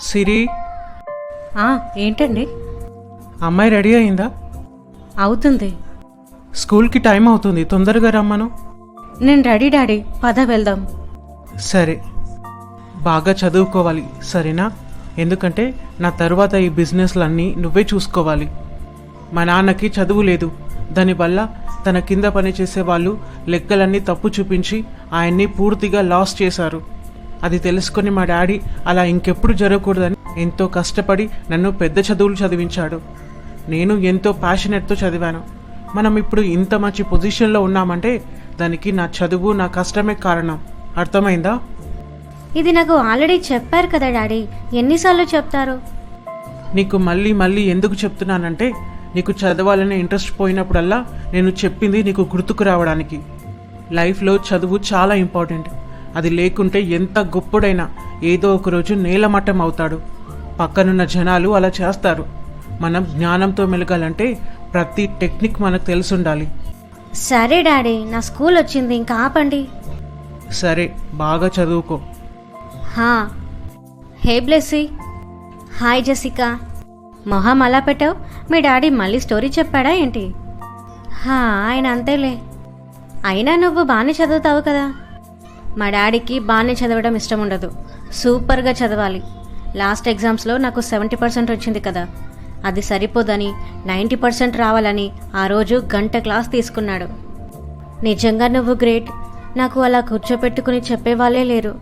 సిరి. ఏంటండి? అమ్మాయి రెడీ అయిందా? అవుతుంది. స్కూల్కి టైం అవుతుంది తొందరగా రమ్మను. నేను రెడీ డాడీ. పద వెళ్దాం. సరే. బాగా చదువుకోవాలి సరేనా? ఎందుకంటే నా తర్వాత ఈ బిజినెస్లన్నీ నువ్వే చూసుకోవాలి. మా నాన్నకి చదువు లేదు. దానివల్ల తన కింద పనిచేసే వాళ్ళు లెక్కలన్నీ తప్పు చూపించి ఆయన్ని పూర్తిగా లాస్ చేశారు. అది తెలుసుకొని మా డాడీ అలా ఇంకెప్పుడు జరగకూడదని ఎంతో కష్టపడి నన్ను పెద్ద చదువులు చదివించాడు. నేను ఎంతో ప్యాషనెట్తో చదివాను. మనం ఇప్పుడు ఇంత మంచి పొజిషన్లో ఉన్నామంటే దానికి నా చదువు నా కష్టమే కారణం. అర్థమైందా? ఇది నాకు ఆల్రెడీ చెప్పారు కదా డాడీ. ఎన్నిసార్లు చెప్తారు? నీకు మళ్ళీ మళ్ళీ ఎందుకు చెప్తున్నానంటే నీకు చదవాలనే ఇంట్రెస్ట్ పోయినప్పుడల్లా నేను చెప్పింది నీకు గుర్తుకు రావడానికి. లైఫ్లో చదువు చాలా ఇంపార్టెంట్ అది లేకుంటే ఎంత గొప్పడైనా ఏదో ఒక రోజు నేలమట్టం అవుతాడు. పక్కనున్న జనాలు అలా చేస్తారు. మనం జ్ఞానంతో మెలగాలంటే ప్రతి టెక్నిక్ మనకు తెలుసుండాలి. సరే డాడీ నా స్కూల్ వచ్చింది ఇంకా ఆపండి. సరే బాగా చదువుకో. హా. హే బ్లెస్సీ. Hi Jessica. మొహం అలా పెట్టావు? మీ డాడీ మళ్ళీ స్టోరీ చెప్పాడా ఏంటి? హా ఆయన అంతేలే. అయినా నువ్వు బాగానే చదువుతావు కదా. మా డాడీకి బాగానే చదవడం ఇష్టం ఉండదు. సూపర్గా చదవాలి. లాస్ట్ ఎగ్జామ్స్లో నాకు సెవెంటీ పర్సెంట్ వచ్చింది కదా. అది సరిపోదని నైంటీ పర్సెంట్ రావాలని ఆ రోజు గంట క్లాస్ తీసుకున్నాడు. నిజంగా నువ్వు గ్రేట్. నాకు అలా కూర్చోపెట్టుకుని చెప్పేవాళ్ళే లేరు.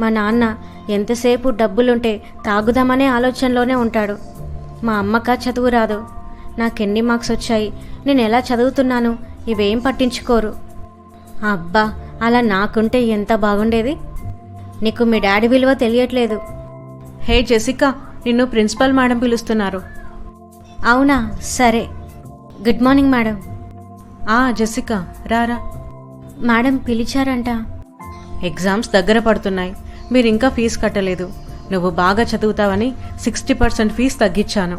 మా నాన్న ఎంతసేపు డబ్బులుంటే తాగుదామనే ఆలోచనలోనే ఉంటాడు. మా అమ్మక చదువు రాదు. నాకెన్ని మార్క్స్ వచ్చాయి? నేను ఎలా చదువుతున్నాను? ఇవేం పట్టించుకోరు. అబ్బా అలా నాకుంటే ఎంత బాగుండేది? నీకు మీ డాడీ విలువ తెలియట్లేదు. హే జెసికా నిన్ను ప్రిన్సిపల్ మేడం పిలుస్తున్నారు. అవునా? సరే. Good morning madam. ఆ జెసికా రారా మేడం పిలిచారంట. ఎగ్జామ్స్ దగ్గర పడుతున్నాయి. మీరు ఇంకా ఫీజు కట్టలేదు. నువ్వు బాగా చదువుతావని సిక్స్టీ పర్సెంట్ ఫీజు తగ్గించాను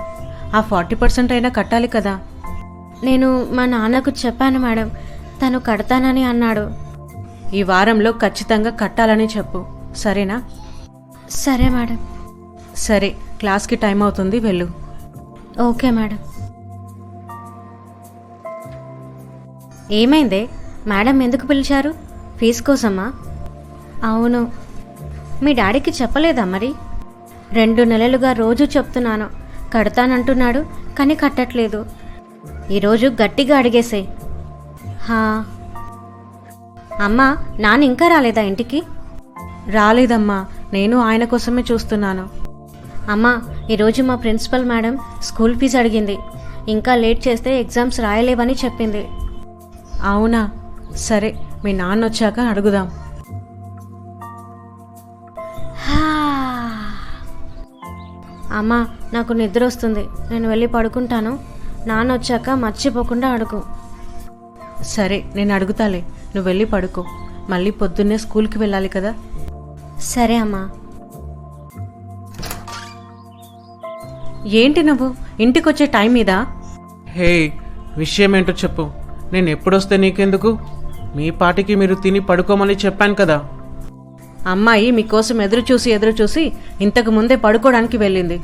ఆ ఫార్టీ పర్సెంట్ అయినా కట్టాలి కదా. నేను మా నాన్నకు చెప్పాను మేడం. తను కడతానని అన్నాడు. ఈ వారంలో ఖచ్చితంగా కట్టాలని చెప్పు. సరేనా? సరే మేడం. సరే క్లాస్కి టైం అవుతుంది వెళ్ళు. Okay madam. ఏమైందే? మేడం ఎందుకు పిలిచారు? ఫీజు కోసమా? అవును. మీ డాడీకి చెప్పలేదా మరి? రెండు నెలలుగా రోజు చెప్తున్నాను. కడతానంటున్నాడు కానీ కట్టట్లేదు. ఈరోజు గట్టిగా అడిగేసే. హా అమ్మా నాన్న ఇంకా రాలేదా ఇంటికి? రాలేదమ్మా నేను ఆయన కోసమే చూస్తున్నాను. అమ్మా ఈరోజు మా ప్రిన్సిపల్ మేడం స్కూల్ ఫీజు అడిగింది. ఇంకా లేట్ చేస్తే ఎగ్జామ్స్ రాయలేవని చెప్పింది. అవునా? సరే మీ నాన్న వచ్చాక అడుగుదాం. అమ్మా నాకు నిద్ర వస్తుంది. నేను వెళ్ళి పడుకుంటాను. నాన్న వచ్చాక మర్చిపోకుండా అడుగు. సరే నేను అడుగుతాలే. నువ్వు వెళ్ళి పడుకో. మళ్ళీ పొద్దున్నే స్కూల్కి వెళ్ళాలి కదా? సరే అమ్మా. ఏంటి నువ్వు? ఇంటికొచ్చే టైం ఇదా? హే విషయం ఏంటో చెప్పు. నేను ఎప్పుడొస్తే నీకెందుకు? మీ పాటికి మీరు తిని పడుకోమని చెప్పాను కదా. అమ్మాయి మీకోసం ఎదురు చూసి ఎదురు చూసి ఇంతకు ముందే పడుకోవడానికి వెళ్ళింది.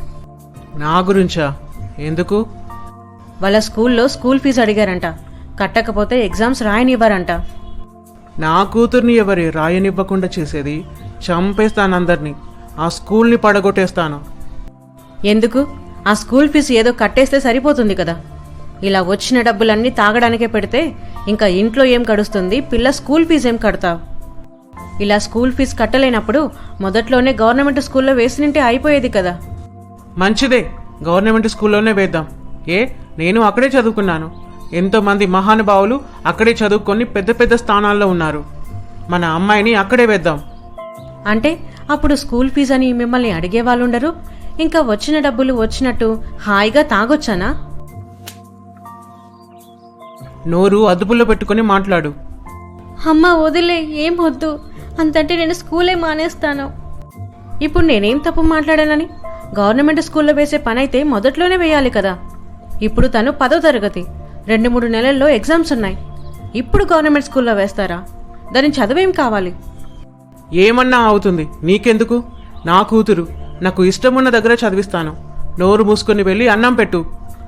నా గురించా? ఎందుకు? వాళ్ళ స్కూల్లో స్కూల్ ఫీజు అడిగారంట. కట్టకపోతే ఎగ్జామ్స్ రాయనివ్వరంట. నా కూతుర్ని ఎవరి రాయనివ్వకుండా చేసేది? చంపేస్తాను అందరినీ ఆ స్కూల్ని పడగొట్టేస్తాను. ఎందుకు? ఆ స్కూల్ ఫీజు ఏదో కట్టేస్తే సరిపోతుంది కదా. ఇలా వచ్చిన డబ్బులన్నీ తాగడానికే పెడితే ఇంకా ఇంట్లో ఏం కడుస్తుంది? పిల్ల స్కూల్ ఫీజు ఏం కడతావు? ఇలా స్కూల్ ఫీజు కట్టలేనప్పుడు మొదట్లోనే గవర్నమెంట్ స్కూల్లో వేసినింటే అయిపోయేది కదా. మంచిదే. గవర్నమెంట్ స్కూల్లోనే వేద్దాం. ఏ? నేను అక్కడే చదువుకున్నాను. ఎంతోమంది మహానుభావులు అక్కడే చదువుకొని పెద్ద పెద్ద స్థానాల్లో ఉన్నారు. మన అమ్మాయిని అక్కడే వేద్దాం. అంటే అప్పుడు స్కూల్ ఫీజు అని మిమ్మల్ని అడిగే వాళ్ళు ఉండరు ఇంకా వచ్చిన డబ్బులు వచ్చినట్టు హాయిగా తాగొచ్చానా? నోరు అదుపులో పెట్టుకొని మాట్లాడు. అమ్మ వదిలే ఏం వద్దు. అంతంటే నేను స్కూలే మానేస్తాను. ఇప్పుడు నేనేం తప్పు మాట్లాడానని? గవర్నమెంట్ స్కూల్లో వేసే పని అయితే మొదట్లోనే వేయాలి కదా. ఇప్పుడు తను పదో తరగతి. రెండు మూడు నెలల్లో ఎగ్జామ్స్ ఉన్నాయి. ఇప్పుడు గవర్నమెంట్ స్కూల్లో వేస్తారా? దాని చదువేం కావాలి? ఏమన్నా అవుతుంది. నీకెందుకు? నా కూతురు. నాకు ఇష్టమున్న దగ్గర చదివిస్తాను. నోరు మూసుకొని వెళ్ళి అన్నం పెట్టు.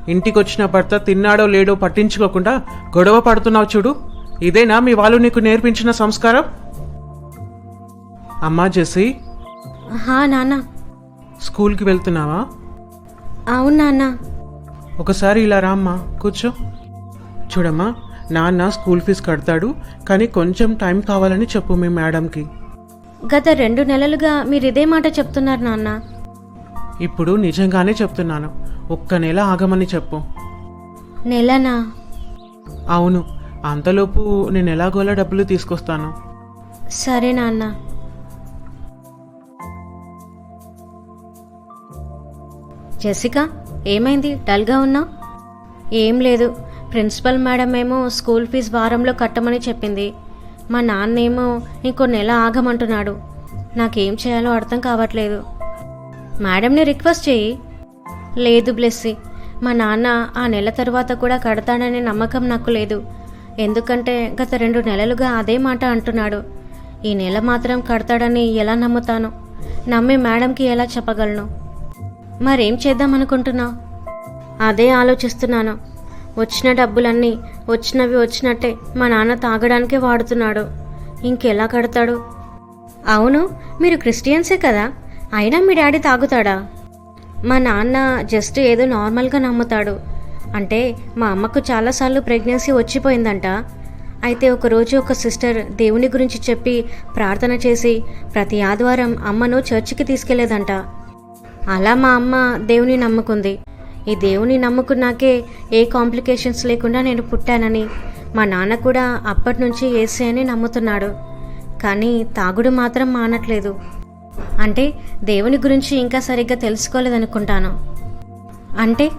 ఇంటికి వచ్చిన భర్త తిన్నాడో లేడో పట్టించుకోకుండా గొడవ పడుతున్నావు చూడు. ఇదేనా మీ వాళ్ళు నీకు నేర్పించిన సంస్కారం? అమ్మా జెస్సీ. హా నాన్న. స్కూల్కి వెళ్తున్నావా? అవును నాన్న. ఒకసారి ఇలా రామ్మా. కూర్చో. చూడమ్మా నాన్న స్కూల్ ఫీజు కడతాడు కానీ కొంచెం టైం కావాలని చెప్పు మీ మేడంకి. గత రెండు నెలలుగా మీరు ఇదే మాట చెప్తున్నారు నాన్న. ఇప్పుడు నిజంగానే చెప్తున్నాను ఒక్క నెల ఆగమని చెప్పు. నెలనా? అవును అంతలోపు నేను ఎలాగోలా డబ్బులు తీసుకొస్తాను. సరే నాన్న. జెసికా ఏమైంది? డల్గా ఉన్నావు? ఏం లేదు ప్రిన్సిపల్ మేడం ఏమో స్కూల్ ఫీజు వారంలో కట్టమని చెప్పింది. మా నాన్నేమో ఇంకో నెల ఆగమంటున్నాడు. నాకేం చేయాలో అర్థం కావట్లేదు. మేడంని రిక్వెస్ట్ చేయి లేదు బ్లెస్సీ మా నాన్న ఆ నెల తర్వాత కూడా కడతాడనే నమ్మకం నాకు లేదు. ఎందుకంటే గత రెండు నెలలుగా అదే మాట అంటున్నాడు. ఈ నెల మాత్రం కడతాడని ఎలా నమ్ముతాను? నమ్మి మేడంకి ఎలా చెప్పగలను? మరేం చేద్దామనుకుంటున్నావు? అదే ఆలోచిస్తున్నాను. వచ్చిన డబ్బులన్నీ వచ్చినవి వచ్చినట్టే మా నాన్న తాగడానికే వాడుతున్నాడు. ఇంకెలా కడతాడు? అవును మీరు క్రిస్టియన్సే కదా. అయినా మీ డాడీ తాగుతాడా? మా నాన్న జస్ట్ ఏదో నార్మల్గా నమ్ముతాడు. అంటే మా అమ్మకు చాలాసార్లు ప్రెగ్నెన్సీ వచ్చిపోయిందంట. అయితే ఒకరోజు ఒక సిస్టర్ దేవుని గురించి చెప్పి ప్రార్థన చేసి ప్రతి ఆదివారం అమ్మను చర్చికి తీసుకెళ్ళేదంట. అలా మా అమ్మ దేవుని నమ్ముకుంది. ఈ దేవుని నమ్ముకున్నాకే ఏ కాంప్లికేషన్స్ లేకుండా నేను పుట్టానని. మా నాన్న కూడా అప్పటి నుంచి ఏసీ అని నమ్ముతున్నాడు. కానీ తాగుడు మాత్రం మానట్లేదు. అంటే దేవుని గురించి ఇంకా సరిగ్గా తెలుసుకోలేదనుకుంటాను. అంటే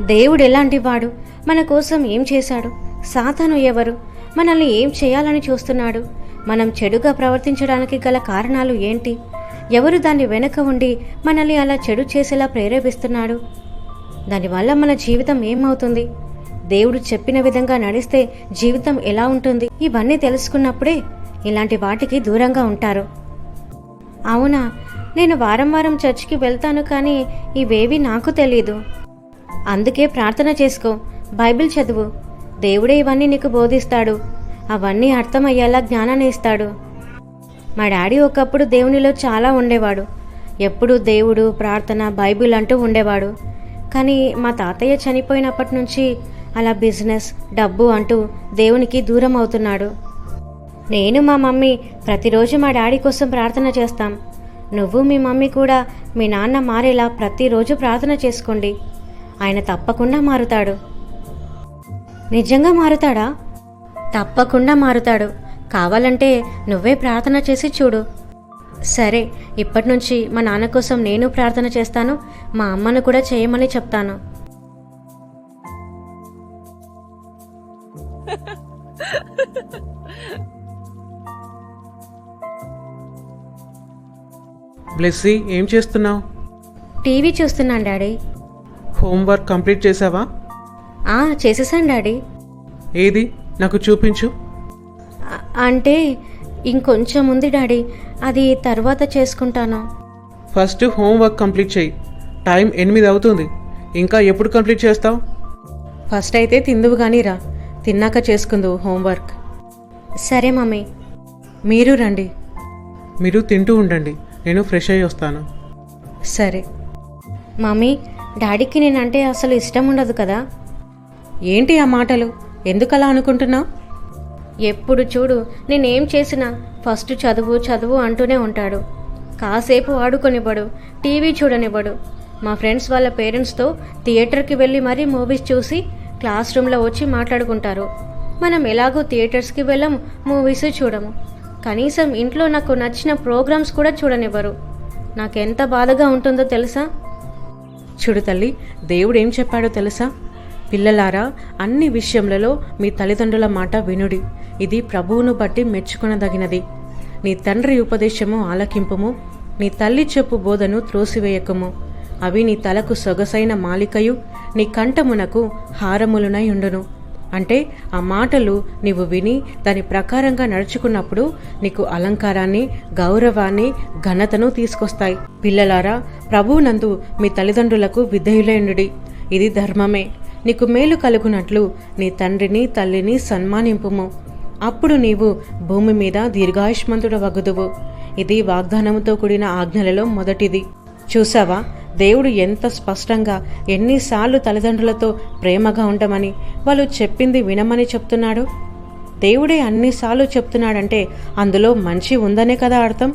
దేవుడు ఎలాంటి వాడు? మన కోసం ఏం చేశాడు? సాతాను ఎవరు? మనల్ని ఏం చేయాలని చూస్తున్నాడు? మనం చెడుగా ప్రవర్తించడానికి గల కారణాలు ఏంటి? ఎవరు దాని వెనక ఉండి మనల్ని అలా చెడు చేసేలా ప్రేరేపిస్తున్నాడు? దానివల్ల మన జీవితం ఏమవుతుంది? దేవుడు చెప్పిన విధంగా నడిస్తే జీవితం ఎలా ఉంటుంది? ఇవన్నీ తెలుసుకున్నప్పుడే ఇలాంటి వాటికి దూరంగా ఉంటారు. అవునా? నేను వారం వారం చర్చికి వెళ్తాను కానీ ఇవేవి నాకు తెలీదు. అందుకే ప్రార్థన చేసుకో. బైబిల్ చదువు. దేవుడే ఇవన్నీ నీకు బోధిస్తాడు. అవన్నీ అర్థమయ్యేలా జ్ఞానాన్ని ఇస్తాడు. మా డాడీ ఒకప్పుడు దేవునిలో చాలా ఉండేవాడు. ఎప్పుడు దేవుడు ప్రార్థన బైబిల్ అంటూ ఉండేవాడు. కానీ మా తాతయ్య చనిపోయినప్పటి నుంచి అలా బిజినెస్ డబ్బు అంటూ దేవునికి దూరం అవుతున్నాడు. నేను మా మమ్మీ ప్రతిరోజు మా డాడీ కోసం ప్రార్థన చేస్తాం. నువ్వు మీ మమ్మీ కూడా మీ నాన్న మారేలా ప్రతిరోజు ప్రార్థన చేసుకోండి. ఆయన తప్పకుండా మారుతాడు. నిజంగా మారుతాడా? తప్పకుండా మారుతాడు. కావాలంటే నువ్వే ప్రార్థన చేసి చూడు. సరే ఇప్పటి నుంచి మా నాన్న కోసం నేను ప్రార్థన చేస్తాను మా అమ్మను కూడా చేయమని చెప్తాను. బ్లెస్సీ ఏం చేస్తున్నావు? టీవీ చూస్తున్నాను డాడీ. హోంవర్క్ కంప్లీట్ చేసావా? ఆ చేసేసాను డాడీ. ఏది? నాకు చూపించు. అంటే ఇంకొంచెం ఉంది డాడీ. అది తర్వాత చేసుకుంటాను. ఫస్ట్ హోంవర్క్ కంప్లీట్ చేయి. టైం ఎనిమిది అవుతుంది. ఇంకా ఎప్పుడు కంప్లీట్ చేస్తావు? ఫస్ట్ అయితే తిందువు కానీ రా. తిన్నాక చేసుకుందు హోంవర్క్. సరే మమ్మీ. మీరు రండి. మీరు తింటూ ఉండండి. నేను ఫ్రెష్ అయ్యి వస్తాను. సరే. మమ్మీ డాడీకి నేనంటే అసలు ఇష్టం ఉండదు కదా? ఏంటి ఆ మాటలు? ఎందుకలా అనుకుంటున్నావు? ఎప్పుడు చూడు నేనేం చేసినా ఫస్ట్ చదువు చదువు అంటూనే ఉంటాడు. కాసేపు ఆడుకొనివ్వడు టీవీ చూడనివ్వడు మా ఫ్రెండ్స్ వాళ్ళ పేరెంట్స్తో థియేటర్కి వెళ్ళి మరీ మూవీస్ చూసి క్లాస్ రూమ్లో వచ్చి మాట్లాడుకుంటారు. మనం ఎలాగో థియేటర్స్కి వెళ్ళం మూవీస్ చూడము. కనీసం ఇంట్లో నాకు నచ్చిన ప్రోగ్రామ్స్ కూడా చూడనివ్వరు. నాకెంత బాధగా ఉంటుందో తెలుసా? చూడు తల్లి దేవుడు ఏం చెప్పాడో తెలుసా? పిల్లలారా అన్ని విషయములలో మీ తల్లిదండ్రుల మాట వినుడి. ఇది ప్రభువును బట్టి మెచ్చుకొనదగినది. నీ తండ్రి ఉపదేశము ఆలకింపుము నీ తల్లి చెప్పు బోధను త్రోసివేయకము. అవి నీ తలకు సొగసైన మాలికయు నీ కంఠమునకు హారములునై ఉండును. అంటే ఆ మాటలు నీవు విని దాని ప్రకారంగా నడుచుకున్నప్పుడు నీకు అలంకారాన్ని గౌరవాన్ని ఘనతను తీసుకొస్తాయి. పిల్లలారా ప్రభువునందు మీ తల్లిదండ్రులకు విధేయులైండుడి ఇది ధర్మమే. నీకు మేలు కలుగునట్లు నీ తండ్రిని తల్లిని సన్మానింపుము. అప్పుడు నీవు భూమి మీద దీర్ఘాయుష్మంతుడ వగుదువు ఇది వాగ్దానముతో కూడిన ఆజ్ఞలలో మొదటిది. చూసావా దేవుడు ఎంత స్పష్టంగా ఎన్నిసార్లు తల్లిదండ్రులతో ప్రేమగా ఉండమని వాళ్ళు చెప్పింది వినమని చెప్తున్నాడు? దేవుడే అన్నిసార్లు చెప్తున్నాడంటే అందులో మంచి ఉందనే కదా అర్థం?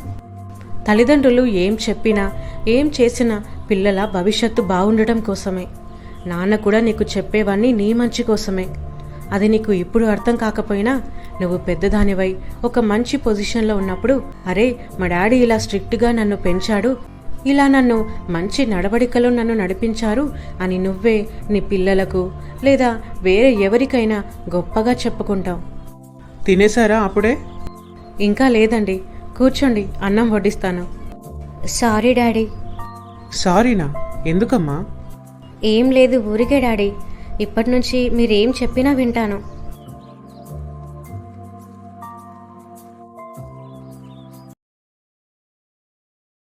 తల్లిదండ్రులు ఏం చెప్పినా ఏం చేసినా పిల్లల భవిష్యత్తు బాగుండటం కోసమే. నాన్న కూడా నీకు చెప్పేవన్నీ నీ మంచి కోసమే. అది నీకు ఇప్పుడు అర్థం కాకపోయినా నువ్వు పెద్దదానివై ఒక మంచి పొజిషన్లో ఉన్నప్పుడు అరే మా డాడీ ఇలా స్ట్రిక్ట్గా నన్ను పెంచాడు ఇలా నన్ను మంచి నడవడికలో నన్ను నడిపించారు అని నువ్వే నీ పిల్లలకు లేదా వేరే ఎవరికైనా గొప్పగా చెప్పుకుంటావు. తినేశారా అప్పుడే? ఇంకా లేదండి. కూర్చోండి అన్నం వడ్డిస్తాను. Sorry daddy. సారీనా? ఎందుకమ్మా? ఏం లేదు ఊరికే డాడీ. ఇప్పటి నుంచి మీరేం చెప్పినా వింటాను.